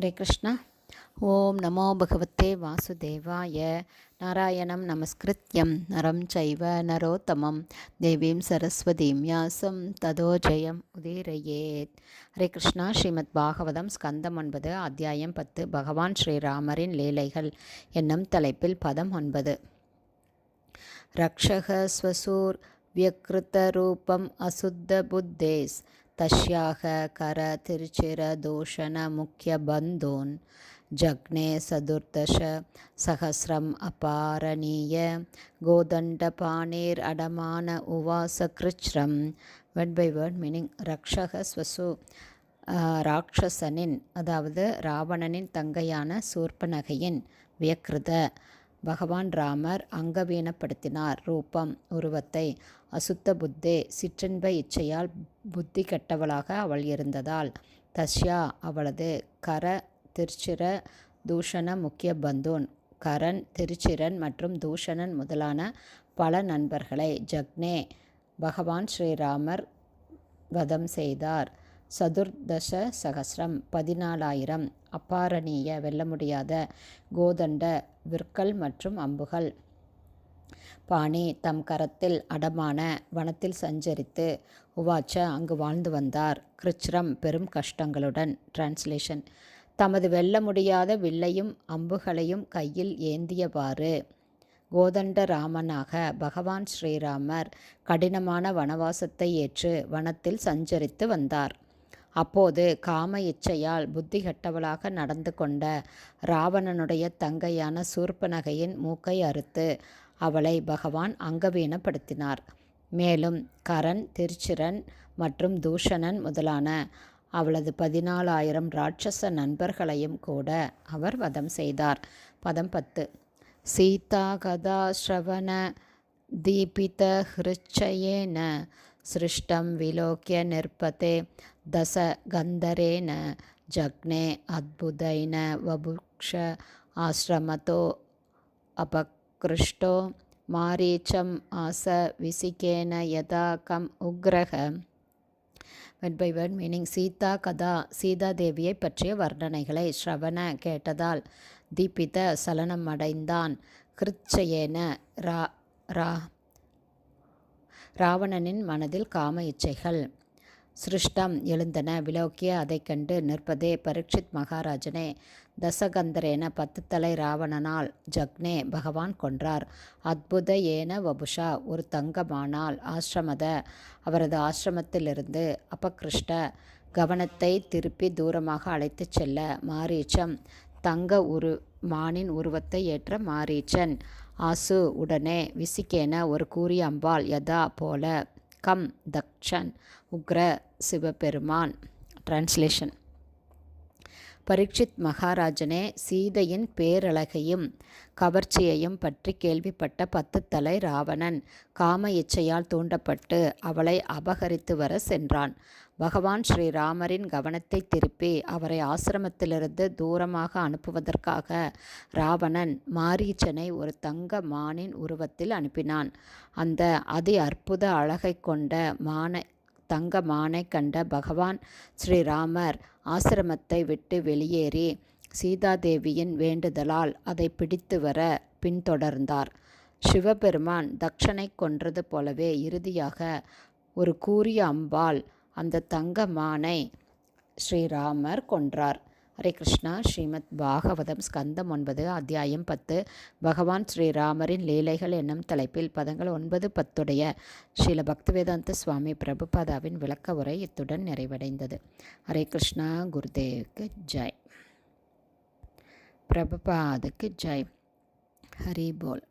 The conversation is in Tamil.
ஹரே கிருஷ்ணா. ஓம் நமோ பகவத்தே வாசுதேவாய. நாராயணம் நமஸ்கிருத்யம். நரம் சைவ நரோத்தமம். தேவீம் சரஸ்வதீம் யாசம். ததோ ஜெயம் உதீரயேத். ஹரே கிருஷ்ணா. ஸ்ரீமத் பாகவதம் ஸ்கந்தம் ஒன்பது அத்தியாயம் பத்து. பகவான் ஸ்ரீராமரின் லீலைகள். என்னும் தலைப்பில் பதம் ஒன்பது. ரக்ஷக ஸ்வசூர் வியக்ருத ரூபம் அசுத்த புத்தேஸ். तस्याः करतिर्चिरदूषणमुख्यबन्धून् जग्ने सदुर्दश सहस्रम् अपारणीय गोदण्डपाणिरडमान उवास कृच्छ्रं வேர்ட் பை வேர்ட் மீனிங் ரக்ஷக ஸ்வசு ராட்சசனின் அதாவது ராவணனின் தங்கையான சூர்பனகையின் வியக்கிருத பகவான் ராமர் அங்கவீனப்படுத்தினார். ரூபம் உருவத்தை அசுத்த புத்தே சிற்றின்ப இச்சையால் புத்தி கெட்டவளாக அவள் இருந்ததால். தஷ்யா அவளது கர திருச்சிர தூஷண முக்கிய பந்தூன் கரண் திருச்சிரன் மற்றும் தூஷணன் முதலான பல நண்பர்களை ஜக்னே பகவான் ஸ்ரீராமர் வதம் செய்தார். சதுர்தச சகசிரம் பதினாலாயிரம். அப்பாரணீய வெல்ல முடியாத கோதண்ட விற்கல் மற்றும் அம்புகள். பாணி தம் கரத்தில் அடமான வனத்தில் சஞ்சரித்து உவாச்ச அங்கு வாழ்ந்து வந்தார். கிருச்சிரம் பெரும் கஷ்டங்களுடன். டிரான்ஸ்லேஷன் தமது வெல்ல முடியாத வில்லையும் அம்புகளையும் கையில் ஏந்தியவாறு கோதண்ட ராமனாக பகவான் ஸ்ரீராமர் கடினமான வனவாசத்தை ஏற்று வனத்தில் சஞ்சரித்து வந்தார். அப்போது காம இச்சையால் புத்தி கெட்டவளாக நடந்து கொண்ட ராவணனுடைய தங்கையான சூர்பனகையின் மூக்கை அறுத்து அவளை பகவான் அங்கவீனப்படுத்தினார். மேலும் கரண் திருச்சிரன் மற்றும் தூஷணன் முதலான அவளது பதினாலாயிரம் ராட்சச நண்பர்களையும் கூட அவர் வதம் செய்தார். பதம் பத்து. சீதா கதா ஸ்ரவண தீபித ஹிருச்சயேன சிருஷ்டம் விலோக்கிய நிற்பதே தச கந்தரேன ஜக்னே அத்புதைன வபுக்ஷ ஆசிரமத்தோ அபக்ருஷ்டோ மாரீச்சம் ஆச விசிகேன யதா கம் உக்ரக word by word meaning Sita கதா சீதா தேவியை பற்றிய வர்ணனைகளை ஸ்ரவண கேட்டதால் தீபித சலனம் அடைந்தான்। கிருச்சயேன ரா ரா ராவணனின் மனதில் காம இச்சைகள் சிருஷ்டம் எழுந்தன. விலோக்கிய அதை கண்டு நிற்பதே பரீட்சித் மகாராஜனே தசகந்தரேன பத்து தலை ராவணனால் ஜக்னே பகவான் கொன்றார். அத்புத ஏன வபுஷா ஒரு தங்கமானால் ஆசிரமத அவரது ஆசிரமத்திலிருந்து அபகிருஷ்ட கவனத்தை திருப்பி தூரமாக அழைத்துச் செல்ல மாரீச்சம் தங்க உரு மானின் உருவத்தை ஏற்ற மாரீச்சன். ஆசு உடனே விசிக்கேன ஒரு கூறிய அம்பாள் யதா போல கம் தக்ஷன் உக்ர சிவபெருமான். டிரான்ஸ்லேஷன் பரீட்சித் மகாராஜனே சீதையின் பேரழகையும் கவர்ச்சியையும் பற்றி கேள்விப்பட்ட பத்து தலை ராவணன் காம இச்சையால் தூண்டப்பட்டு அவளை அபகரித்து வர சென்றான். பகவான் ஸ்ரீராமரின் கவனத்தை திருப்பி அவரை ஆசிரமத்திலிருந்து தூரமாக அனுப்புவதற்காக ராவணன் மாரீச்சனை ஒரு தங்க மானின் உருவத்தில் அனுப்பினான். அந்த அதி அற்புத அழகை கொண்ட மான தங்க மானை கண்ட பகவான் ஸ்ரீராமர் ஆசிரமத்தை விட்டு வெளியேறி சீதாதேவியின் வேண்டுதலால் அதை பிடித்து வர பின்தொடர்ந்தார். சிவபெருமான் தக்ஷனை கொன்றது போலவே இறுதியாக ஒரு கூறிய அம்பாள் அந்த தங்க மானை ஸ்ரீராமர் கொன்றார். ஹரே கிருஷ்ணா. ஸ்ரீமத் பாகவதம் ஸ்கந்தம் ஒன்பது அத்தியாயம் பத்து. பகவான் ஸ்ரீராமரின் லீலைகள் என்னும் தலைப்பில் பதங்கள் ஒன்பது பத்துடைய ஸ்ரீல பக்திவேதாந்த சுவாமி பிரபுபாதாவின் விளக்க உரை இத்துடன் நிறைவடைந்தது. ஹரே கிருஷ்ணா குருதேவுக்கு ஜெய். பிரபுபாதுக்கு ஜெய். ஹரி போல்.